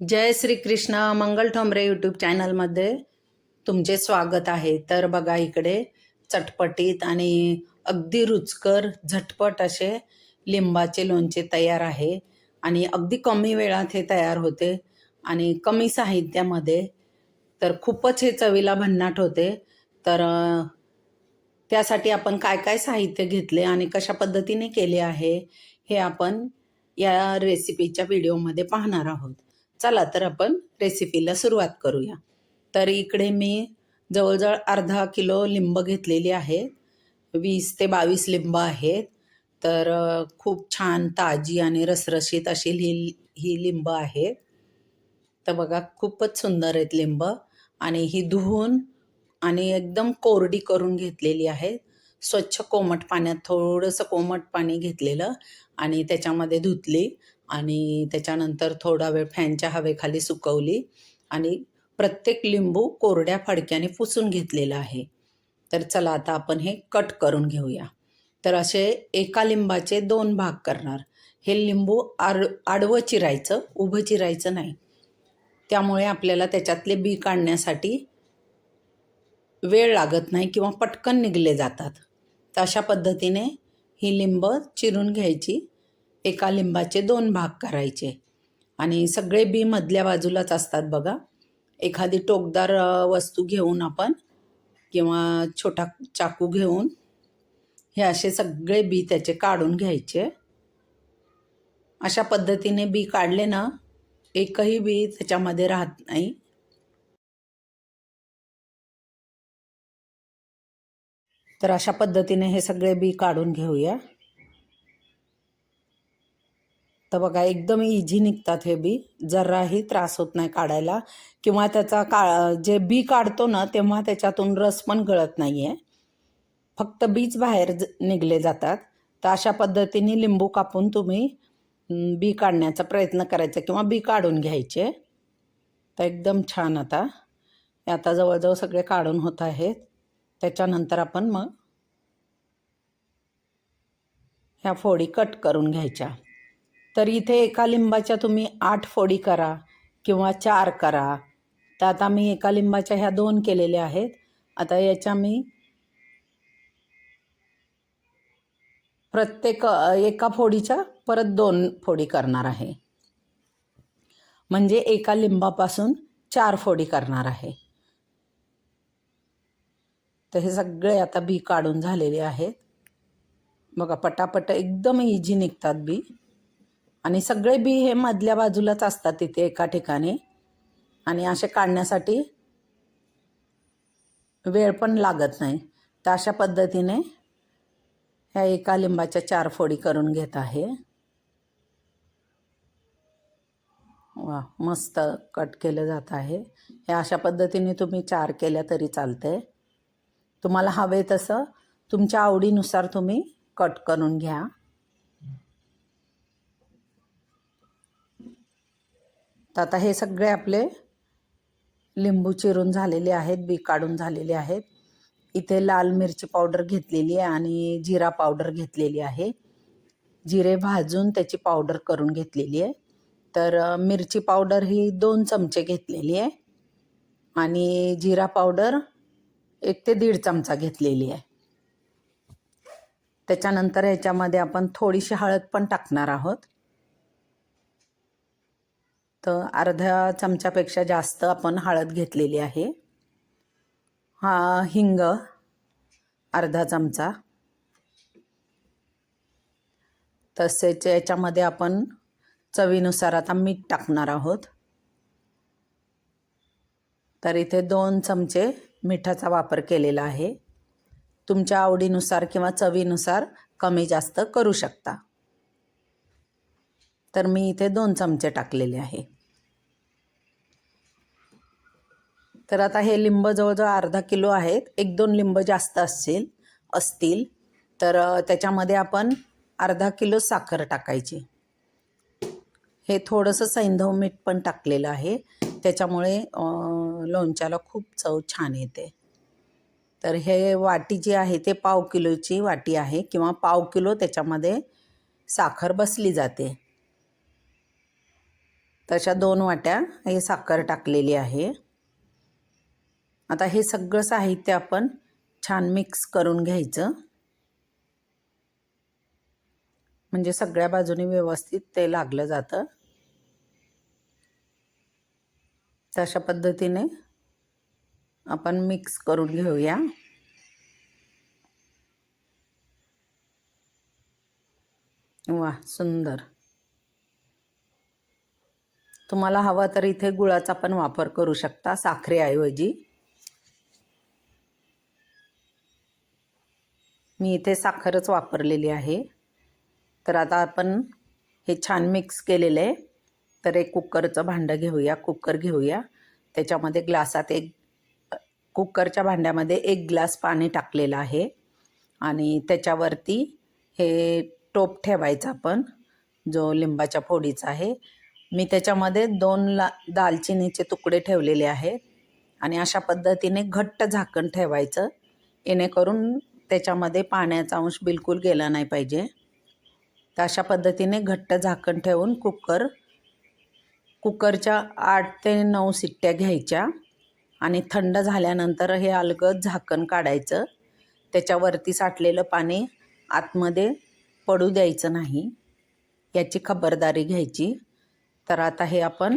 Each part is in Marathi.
जय श्री कृष्ण मंगल ठोंबरे यूट्यूब चॅनलमध्ये तुमचे स्वागत आहे. तर बघा इकडे चटपटीत आणि अगदी रुचकर झटपट असे लिंबाचे लोणचे तयार आहे आणि अगदी कमी वेळात हे तयार होते आणि कमी साहित्यामध्ये. तर खूपच हे चवीला भन्नाट होते. तर त्यासाठी आपण काय काय साहित्य घेतले आणि कशा पद्धतीने केले आहे हे आपण या रेसिपीच्या व्हिडिओमध्ये पाहणार आहोत. चला तर आपण रेसिपीला सुरुवात करूया. तर इकडे मी जवळजवळ अर्धा किलो लिंब घेतलेली आहे वीस ते बावीस लिंब आहेत. तर खूप छान ताजी आणि रसरशीत अशी ही ही लिंब आहेत. तर बघा खूपच सुंदर आहेत लिंब. आणि ही धुवून आणि एकदम कोरडी करून घेतलेली आहे स्वच्छ कोमट पाण्यात थोडंसं कोमट पाणी घेतलेलं. आणि त्याच्यामध्ये धुतली आणि त्याच्यानंतर थोडा वेळ फॅनच्या हवेखाली सुकवली आणि प्रत्येक लिंबू कोरड्या फडक्याने पुसून घेतलेलं आहे. तर चला आता आपण हे कट करून घेऊया. तर असे एका लिंबाचे दोन भाग करणार. हे लिंबू आड आडवं चिरायचं उभं चिरायचं नाही. त्यामुळे आपल्याला त्याच्यातले बी काढण्यासाठी वेळ लागत नाही किंवा पटकन निघले जातात. तर अशा पद्धतीने ही लिंब चिरून घ्यायची. एका लिंबाचे दोन भाग करायचे. आणि सगळे बी मधल्या बाजूलाच असतात बघा. एखादी टोकदार वस्तू घेऊन आपण किंवा छोटा चाकू घेऊन हे असे सगळे बी त्याचे काढून घ्यायचे. अशा पद्धतीने बी काढले ना एकही बी त्याच्यामध्ये राहत नाही. तर अशा पद्धतीने हे सगळे बी काढून घेऊया. तर बघा एकदम इझी निघतात हे बी. जराही त्रास होत नाही काढायला. किंवा त्याचा का जे बी काढतो ना तेव्हा त्याच्यातून रस पण गळत नाही आहे फक्त बीच बाहेर ज- निघले जातात. तर अशा पद्धतीने लिंबू कापून तुम्ही बी काढण्याचा प्रयत्न करायचा किंवा बी काढून घ्यायचे. तर एकदम छान आता. आता जवळजवळ सगळे काढून होत आहेत. त्याच्यानंतर आपण मग ह्या फोडी कट करून घ्यायच्या. तर इथे एका लिंबाच्या तुम्ही आठ फोडी करा किंवा चार करा. तर आता मी एका लिंबाच्या ह्या दोन केलेल्या आहेत. आता याच्या मी प्रत्येक एका फोडीच्या परत दोन फोडी करणार आहे. म्हणजे एका लिंबापासून चार फोडी करणार आहे. तर हे सगळे आता बी काढून झालेले आहेत. बघा पटापट एकदम इझी निघतात बी. आणि सगळे बी हे मधल्या बाजूलाच असतात तिथे एका ठिकाणी. आणि असे काढण्यासाठी वेळ पण लागत नाही. तर अशा पद्धतीने ह्या एका लिंबाच्या चार फोडी करून घेत आहे. वा मस्त कट केलं जात आहे. हे अशा पद्धतीने तुम्ही चार केल्या तरी चालते तुम्हाला हवे तसं तुमच्या आवडीनुसार तुम्ही कट करून घ्या. तर आता हे सगळे आपले लिंबू चिरून झालेले आहेत बी काढून झालेले आहेत. इथे लाल मिरची पावडर घेतलेली आहे आणि जिरा पावडर घेतलेली आहे. जिरे भाजून त्याची पावडर करून घेतलेली आहे. तर मिरची पावडर ही दोन चमचे घेतलेली आहे आणि जिरा पावडर एक ते दीड चमचा घेतलेली आहे. त्याच्यानंतर ह्याच्यामध्ये आपण थोडीशी हळद पण टाकणार आहोत. तर अर्ध्या चमच्यापेक्षा जास्त आपण हळद घेतलेली आहे. हा हिंग अर्धा चमचा. तसेच याच्यामध्ये आपण चवीनुसार आता मीठ टाकणार आहोत. तर इथे दोन चमचे मिठाचा वापर केलेला आहे. तुमच्या आवडीनुसार किंवा चवीनुसार कमी जास्त करू शकता. तर मी इथे दोन चमचे टाकलेले आहे. तर आता हे लिंब जवळजवळ अर्धा किलो आहेत. एक दोन लिंब जास्त असतील असतील तर त्याच्यामध्ये आपण अर्धा किलो साखर टाकायची. हे थोडंसं सैंधव मीठ पण टाकलेलं आहे. त्याच्यामुळे लोणच्याला खूप चव छान येते. तर हे वाटी जी आहे ते पाव किलोची वाटी आहे किंवा पाव किलो त्याच्यामध्ये साखर बसली जाते. तशा दोन वाट्या हे साखर टाकलेली आहे. आता हे सगळं साहित्य आपण छान मिक्स करून घ्यायचं. म्हणजे सगळ्या बाजूने व्यवस्थित ते लागलं जातं. तशा पद्धतीने आपण मिक्स करून घेऊया. वा सुंदर. तुम्हाला हवा तर इथे गुळाचा पण वापर करू शकता साखरेऐवजी. मी इथे साखरच वापरलेली आहे. तर आता आपण हे छान मिक्स केलेलं आहे. तर एक कुकरचं भांडं घेऊया कुकर घेऊया. त्याच्यामध्ये ग्लासात एक कुकरच्या भांड्यामध्ये एक ग्लास पाणी टाकलेलं आहे. आणि त्याच्यावरती हे टोप ठेवायचा आपण जो लिंबाच्या फोडीचा आहे. मी त्याच्यामध्ये दोन ला दालचिनीचे तुकडे ठेवलेले आहेत. आणि अशा पद्धतीने घट्ट झाकण ठेवायचं. येणेकरून त्याच्यामध्ये पाण्याचा अंश बिलकुल गेला नाही पाहिजे. तर अशा पद्धतीने घट्ट झाकण ठेवून कुकर कुकरच्या आठ ते नऊ सिट्ट्या घ्यायच्या. आणि थंड झाल्यानंतर हे अलगद झाकण काढायचं. त्याच्यावरती साठलेलं पाणी आतमध्ये पडू द्यायचं नाही. याची खबरदारी घ्यायची. तर आता हे आपण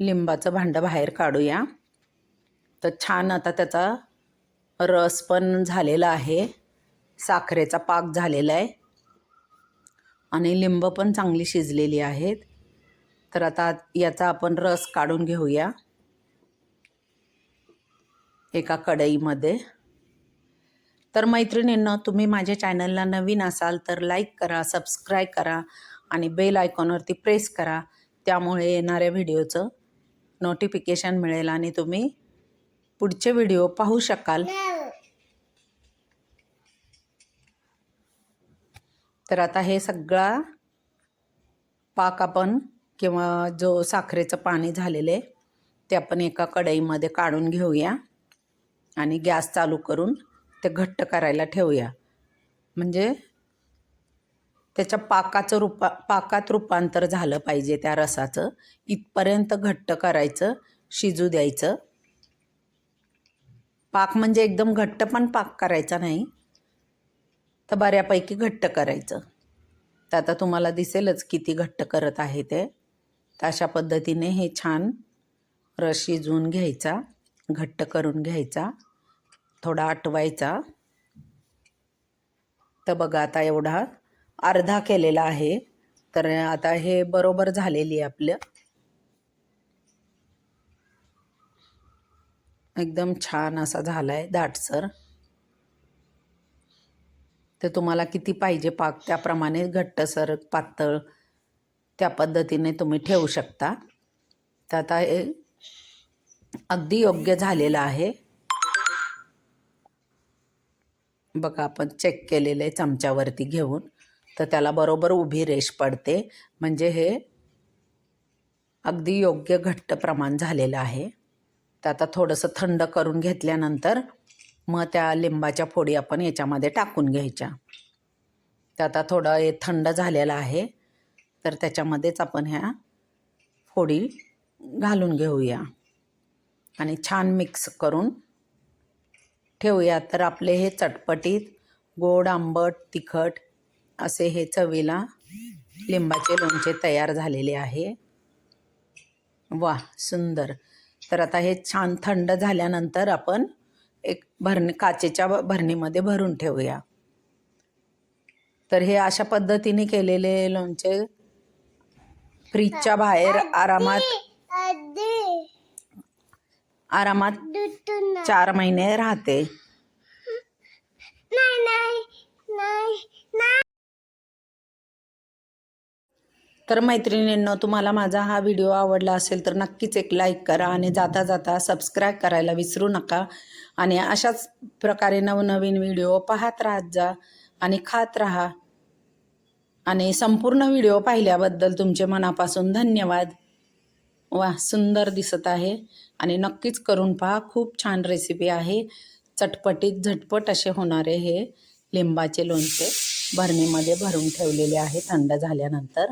लिंबाचं भांडं बाहेर काढूया. तर छान आता त्याचा रस पण झालेला आहे. साखरेचा पाक झालेला आहे. आणि लिंब पण चांगली शिजलेली आहेत. तर आता याचा आपण रस काढून घेऊया. एका कढईमध्ये. तर मैत्रिणींना तुम्ही माझ्या चॅनलला नवीन असाल तर लाईक करा सबस्क्राईब करा. आणि बेल आयकॉनवरती प्रेस करा. त्यामुळे येणाऱ्या व्हिडिओचं नोटिफिकेशन मिळेल आणि तुम्ही पुढचे व्हिडिओ पाहू शकाल. तर आता हे सगळा पाक आपण किंवा जो साखरेचं पाणी झालेलं आहे ते आपण एका कढईमध्ये काढून घेऊया आणि गॅस चालू करून ते घट्ट करायला ठेवूया. म्हणजे त्याच्या पाकाचं रूपा पाकात रूपांतर झालं पाहिजे त्या रसाचं. इथपर्यंत घट्ट करायचं शिजू द्यायचं. पाक म्हणजे एकदम घट्ट पण पाक करायचा नाही तर बऱ्यापैकी घट्ट करायचं. तर आता तुम्हाला दिसेलच किती घट्ट करत आहे ते. तर अशा पद्धतीने हे छान रस शिजवून घ्यायचा घट्ट करून घ्यायचा थोडा आटवायचा. तर बघा आता एवढा अर्धा केलेला आहे. तर आता हे बरोबर झालेली आहे आपलं. एकदम छान असा झाला आहे दाटसर. तर तुम्हाला किती पाहिजे पाक त्याप्रमाणे घट्टसर पातळ त्या पद्धतीने तुम्ही ठेवू शकता. तर आता हे अगदी योग्य झालेलं आहे. बघा आपण चेक केलेलं आहे चमच्यावरती घेऊन. तर त्याला बरोबर उभी रेष पडते. म्हणजे हे अगदी योग्य घट्ट प्रमाण झालेलं आहे. तर आता थोडंसं थंड करून घेतल्यानंतर मग त्या लिंबाच्या फोडी आपण याच्यामध्ये टाकून घ्यायच्या. तर आता थोडं हे थंड झालेलं आहे. तर त्याच्यामध्येच आपण ह्या फोडी घालून घेऊया. आणि छान मिक्स करून ठेवूया. तर आपले हे चटपटीत गोड आंबट तिखट असे हे चवीला लिंबाचे लोणचे तयार झालेले आहे. वा सुंदर. तर आता हे छान थंड झाल्यानंतर आपण एक भरणी काचेच्या भरणीमध्ये भरून ठेवूया. तर हे अशा पद्धतीने केलेले लोणचे फ्रीजच्या बाहेर आरामात आरामात चार महिने राहते. तर मैत्रिणींनो तुम्हाला माझा हा व्हिडिओ आवडला असेल तर नक्कीच एक लाईक करा आणि जाता जाता सबस्क्राईब करायला विसरू नका. आणि अशाच प्रकारे नवनवीन व्हिडिओ पाहत राहत जा आणि खात राहा. आणि संपूर्ण व्हिडिओ पाहिल्याबद्दल तुमचे मनापासून धन्यवाद. वा सुंदर दिसत आहे. आणि नक्कीच करून पहा खूप छान रेसिपी आहे. चटपटीत झटपट असे होणारे हे लिंबाचे लोणचे भरणीमध्ये भरून ठेवलेले आहे थंड झाल्यानंतर.